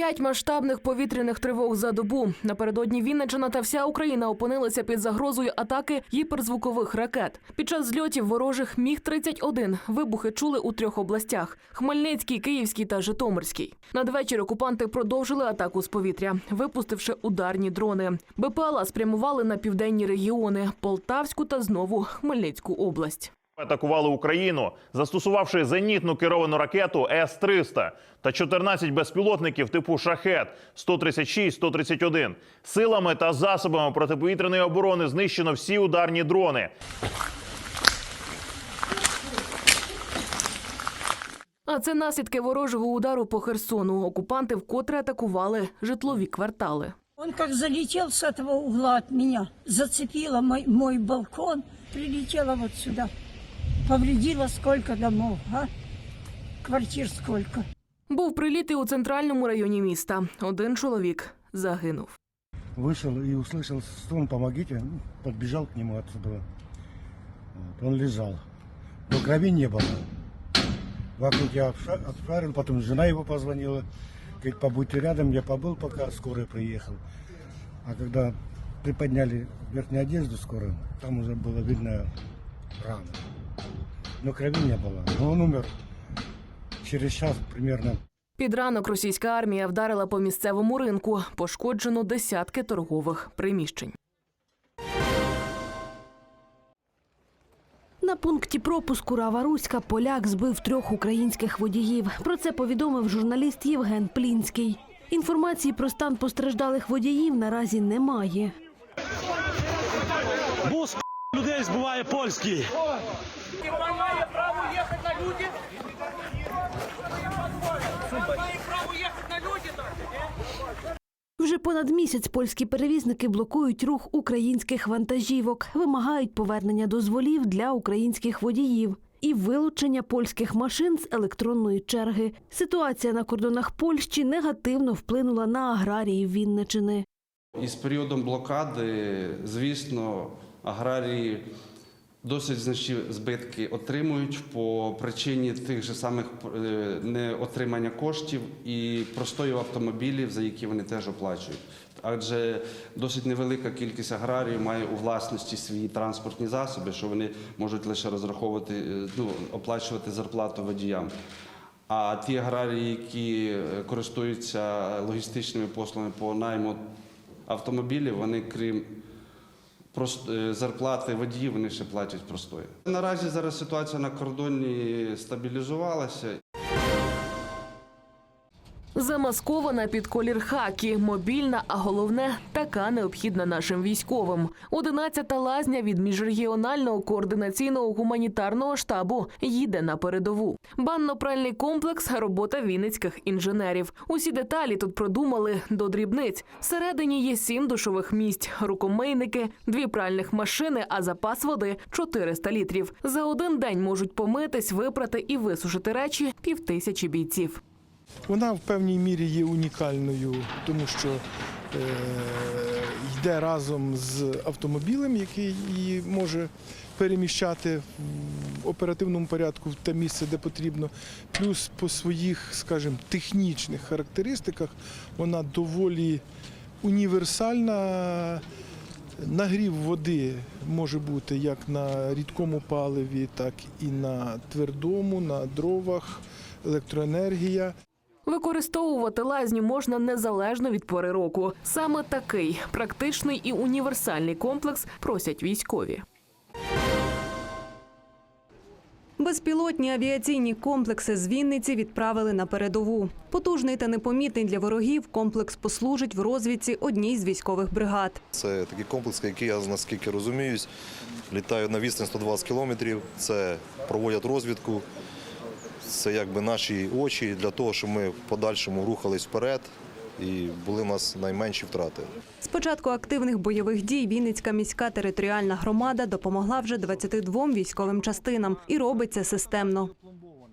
П'ять масштабних повітряних тривог за добу. Напередодні Вінниччина та вся Україна опинилися під загрозою атаки гіперзвукових ракет. Під час зльотів ворожих міг 31 вибухи чули у трьох областях: Хмельницькій, Київській та Житомирській. Надвечір окупанти продовжили атаку з повітря, випустивши ударні дрони. БПЛА спрямували на південні регіони Полтавську та знову Хмельницьку область. Атакували Україну, застосувавши зенітну керовану ракету С-300 та 14 безпілотників типу «Шахет» 136-131. Силами та засобами протиповітряної оборони знищено всі ударні дрони. А це наслідки ворожого удару по Херсону. Окупанти вкотре атакували житлові квартали. Он как залетел с этого угла от меня, зацепило мой, мой балкон, прилетело вот сюда. Повредило сколько домов, а? Квартир сколько. Був приліт і у центральному районі міста. Один чоловік загинув. Вышел и услышал стон «помогите», ну, подбежал к нему отсюда. Вот, Он лежал, но крови не было. Вокруг я обша- обшарил, потом жена его позвонила, говорит, побудьте рядом, я побыл, пока скорая приехал. А когда приподняли верхнюю одежду скорую, там уже было видно рана. Но крови не было. Но он умер через час примерно. Під ранок російська армія вдарила по місцевому ринку. Пошкоджено десятки торгових приміщень. На пункті пропуску Рава Руська поляк збив трьох українських водіїв. Про це повідомив журналіст Євген Плінський. Інформації про стан постраждалих водіїв наразі немає. Бус людей збиває польський. Має право їхати на люди. Має право їхати на люди. Вже понад місяць польські перевізники блокують рух українських вантажівок, вимагають повернення дозволів для українських водіїв і вилучення польських машин з електронної черги. Ситуація на кордонах Польщі негативно вплинула на аграріїв Вінничини. Із періодом блокади, звісно, аграрії досить значні збитки отримують по причині тих же самих е, неотримання коштів і простою автомобілів, за які вони теж оплачують. Адже досить невелика кількість аграріїв має у власності свої транспортні засоби, що вони можуть лише розраховувати, е, ну, оплачувати зарплату водіям. А ті аграрії, які е, користуються логістичними послугами по найму автомобілів, вони крім зарплати водіїв, вони ще платять простою. Наразі зараз ситуація на кордоні стабілізувалася. Замаскована під колір хакі, мобільна, а головне така необхідна нашим військовим. Одинадцята лазня від міжрегіонального координаційного гуманітарного штабу їде на передову. Банно-пральний комплекс робота вінницьких інженерів. Усі деталі тут продумали до дрібниць. Всередині є сім душових місць, рукомийники, дві пральних машини, а запас води 400 літрів. За один день можуть помитись, випрати і висушити речі півтисячі бійців. Вона в певній мірі є унікальною, тому що е, йде разом з автомобілем, який її може переміщати в оперативному порядку в те місце, де потрібно. Плюс по своїх, скажімо, технічних характеристиках вона доволі універсальна. Нагрів води може бути як на рідкому паливі, так і на твердому, на дровах, електроенергія. Використовувати лазню можна незалежно від пори року. Саме такий практичний і універсальний комплекс просять військові. Безпілотні авіаційні комплекси з Вінниці відправили на передову. Потужний та непомітний для ворогів комплекс послужить в розвідці одній з військових бригад. Це такий комплекс, який я наскільки розуміюсь, літаю на відстань 120 кілометрів. Це проводять розвідку. Це якби наші очі для того, щоб ми в подальшому рухались вперед і були в нас найменші втрати. З початку активних бойових дій Вінницька міська територіальна громада допомогла вже 22 військовим частинам і робить це системно.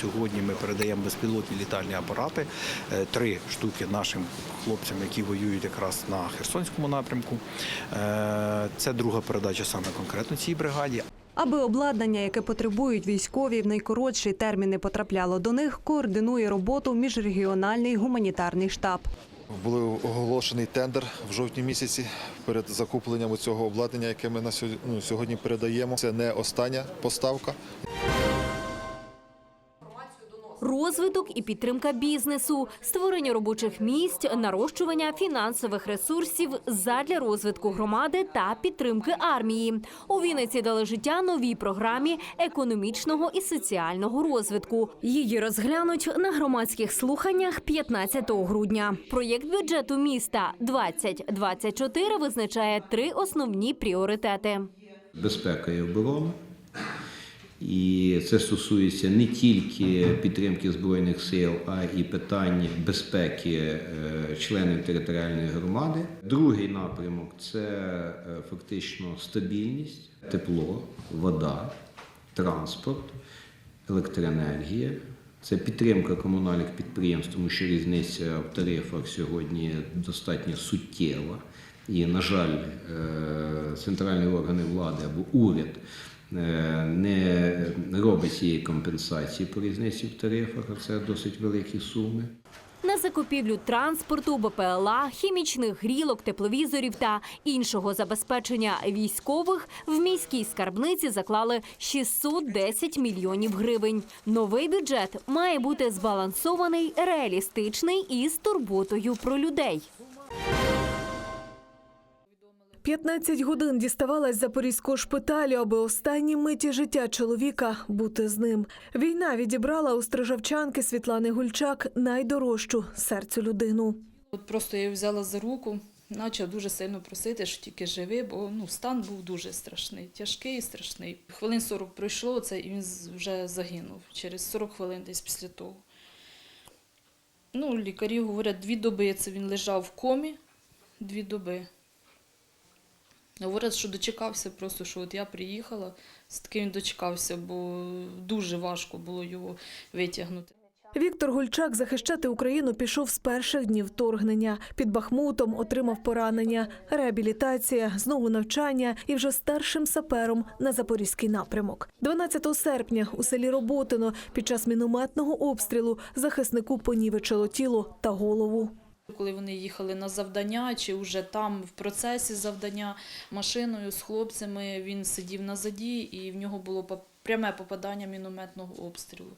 Сьогодні ми передаємо безпілотні літальні апарати, е, три штуки нашим хлопцям, які воюють якраз на Херсонському напрямку. Е, Це друга передача саме конкретно цій бригаді. Аби обладнання, яке потребують військові, в найкоротші терміни потрапляло до них, координує роботу міжрегіональний гуманітарний штаб. Був оголошений тендер в жовтні місяці перед закупленням цього обладнання, яке ми на ну, сьогодні передаємо. Це не остання поставка. Розвиток і підтримка бізнесу, створення робочих місць, нарощування фінансових ресурсів задля розвитку громади та підтримки армії. У Вінниці дали життя новій програмі економічного і соціального розвитку. Її розглянуть на громадських слуханнях 15 грудня. Проєкт бюджету міста 2024 визначає три основні пріоритети. безпека і оборона. І це стосується не тільки підтримки збройних сил, а і питань безпеки е, членів територіальної громади. Другий напрямок це е, фактично стабільність, тепло, вода, транспорт, електроенергія. Це підтримка комунальних підприємств, тому що різниця в тарифах сьогодні достатньо суттєва. І, на жаль, е, центральні органи влади або уряд не робить цієї компенсації по різниці в тарифах, а це досить великі суми. На закупівлю транспорту, БПЛА, хімічних грілок, тепловізорів та іншого забезпечення військових в міській скарбниці заклали 610 мільйонів гривень. Новий бюджет має бути збалансований, реалістичний і з турботою про людей. 15 годин діставалась запорізького шпиталю, аби останні миті життя чоловіка бути з ним. Війна відібрала у стрижавчанки Світлани Гульчак найдорожчу серцю людину. От просто я взяла за руку, почав дуже сильно просити, що тільки живи, бо ну, стан був дуже страшний, тяжкий і страшний. Хвилин 40 пройшло це, і він вже загинув через 40 хвилин десь після того. Ну, лікарі говорять, дві доби це він лежав в комі, дві доби. Говорять, що дочекався просто, що от я приїхала, з таким дочекався, бо дуже важко було його витягнути. Віктор Гульчак захищати Україну пішов з перших днів вторгнення. Під Бахмутом отримав поранення, реабілітація, знову навчання і вже старшим сапером на запорізький напрямок. 12 серпня у селі Роботино під час мінометного обстрілу захиснику понівечило тіло та голову. Коли вони їхали на завдання, чи вже там в процесі завдання машиною з хлопцями, він сидів на заді і в нього було пряме попадання мінометного обстрілу.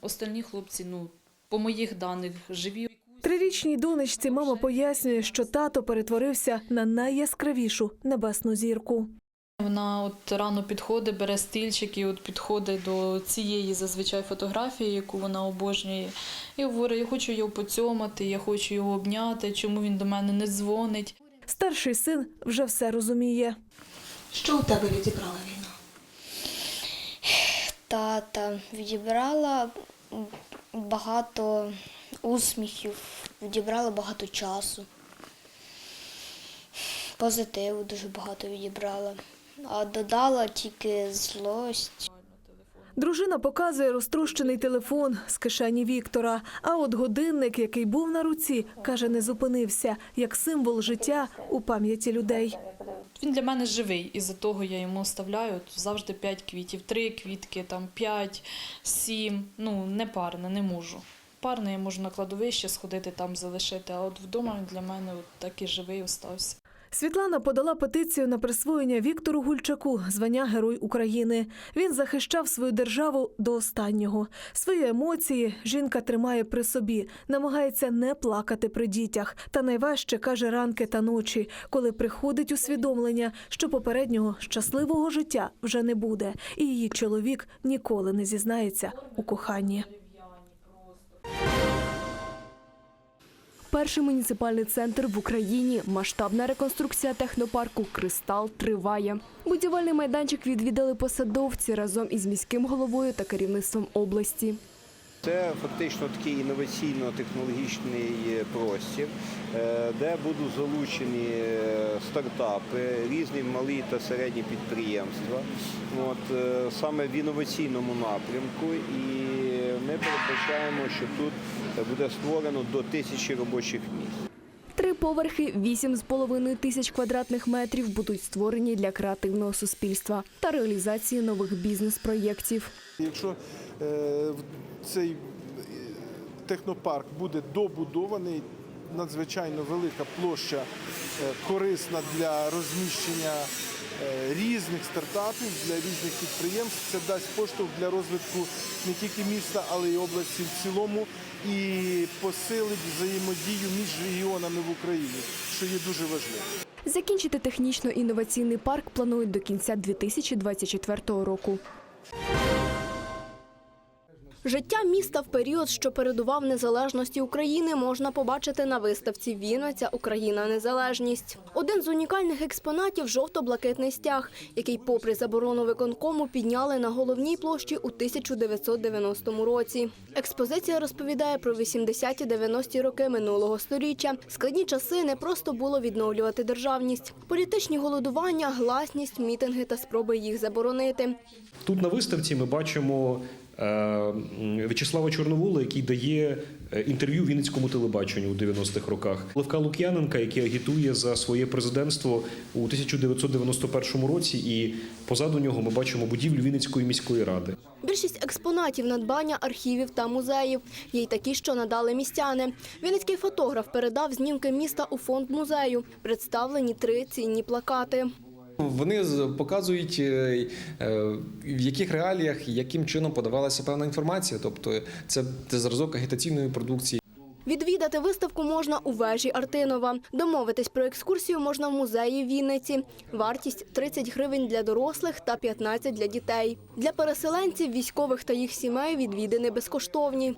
Остальні хлопці, ну, по моїх даних, живі. Трирічній донечці мама пояснює, що тато перетворився на найяскравішу небесну зірку. Вона от рано підходить, бере стільчик і от підходить до цієї зазвичай фотографії, яку вона обожнює, і говорить: я хочу його поцьомати, я хочу його обняти, чому він до мене не дзвонить. Старший син вже все розуміє. Що у тебе відібрала війна? Тата відібрала багато усміхів, відібрала багато часу. Позитиву дуже багато відібрала, а додала тільки злость. Дружина показує розтрощений телефон з кишені Віктора. А от годинник, який був на руці, каже, не зупинився як символ життя у пам'яті людей. Він для мене живий, і за того я йому оставляю завжди п'ять квітів, три квітки, там п'ять, сім. Ну, не парне, не можу. Парне я можу на кладовище сходити, там залишити, а от вдома він для мене от так і живий остався. Світлана подала петицію на присвоєння Віктору Гульчаку звання Герой України. Він захищав свою державу до останнього. Свої емоції жінка тримає при собі, намагається не плакати при дітях. Та найважче каже ранки та ночі, коли приходить усвідомлення, що попереднього щасливого життя вже не буде, і її чоловік ніколи не зізнається у коханні. Перший муніципальний центр в Україні. Масштабна реконструкція технопарку Кристал триває. Будівельний майданчик відвідали посадовці разом із міським головою та керівництвом області. Це фактично такий інноваційно-технологічний простір, е, де будуть залучені е, стартапи, різні малі та середні підприємства. От, е, саме в інноваційному напрямку. І ми передбачаємо, що тут буде створено до тисячі робочих місць. Три поверхи, 8,5 тисяч квадратних метрів будуть створені для креативного суспільства та реалізації нових бізнес-проєктів. Якщо е, в- цей е, технопарк буде добудований, надзвичайно велика площа, е, корисна для розміщення різних стартапів, для різних підприємств. Це дасть поштовх для розвитку не тільки міста, але й області в цілому і посилить взаємодію між регіонами в Україні, що є дуже важливо. Закінчити технічно-інноваційний парк планують до кінця 2024 року. Життя міста в період, що передував незалежності України, можна побачити на виставці Вінниця Україна Незалежність. Один з унікальних експонатів жовто-блакитний стяг, який, попри заборону виконкому, підняли на головній площі у 1990 році. Експозиція розповідає про 80-90-ті роки минулого сторіччя. Складні часи не просто було відновлювати державність, політичні голодування, гласність, мітинги та спроби їх заборонити. Тут на виставці ми бачимо В'ячеслава Чорновола, який дає е, інтерв'ю Вінницькому телебаченню у 90-х роках. Левка Лук'яненка, який агітує за своє президентство у 1991 році, і позаду нього ми бачимо будівлю Вінницької міської ради. Більшість експонатів надбання архівів та музеїв. Є й такі, що надали містяни. Вінницький фотограф передав знімки міста у фонд музею. Представлені три цінні плакати. Вони показують, е, е, в яких реаліях, яким чином подавалася певна інформація. Тобто це, зразок агітаційної продукції. Відвідати виставку можна у вежі Артинова. Домовитись про екскурсію можна в музеї Вінниці. Вартість 30 гривень для дорослих та 15 для дітей. Для переселенців, військових та їх сімей відвідини безкоштовні.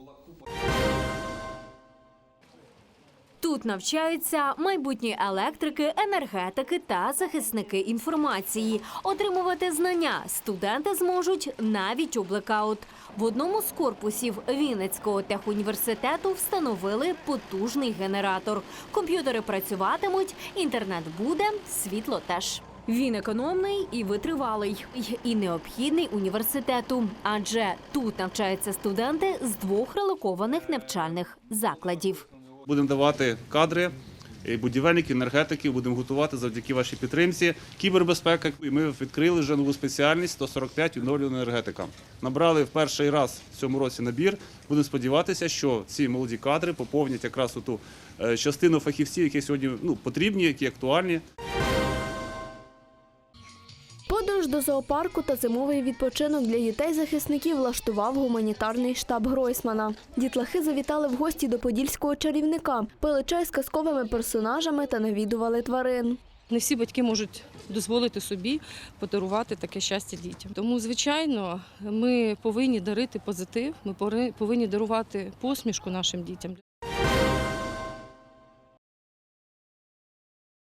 Тут навчаються майбутні електрики, енергетики та захисники інформації. Отримувати знання студенти зможуть навіть у блекаут. В одному з корпусів Вінницького техуніверситету встановили потужний генератор. Комп'ютери працюватимуть, інтернет буде, світло теж. Він економний і витривалий, і необхідний університету, адже тут навчаються студенти з двох релокованих навчальних закладів. Будемо давати кадри е, будівельників, енергетиків, будемо готувати завдяки вашій підтримці. Кібербезпека. Ми відкрили вже нову спеціальність 145 відновлювана енергетика. Набрали в перший раз в цьому році набір. Будемо сподіватися, що ці молоді кадри поповнять якраз ту частину фахівців, які сьогодні ну, потрібні, які актуальні. Подорож до зоопарку та зимовий відпочинок для дітей-захисників влаштував гуманітарний штаб Гройсмана. Дітлахи завітали в гості до подільського чарівника, пили чай з казковими персонажами та навідували тварин. Не всі батьки можуть дозволити собі подарувати таке щастя дітям. Тому, звичайно, ми повинні дарити позитив, ми повинні дарувати посмішку нашим дітям.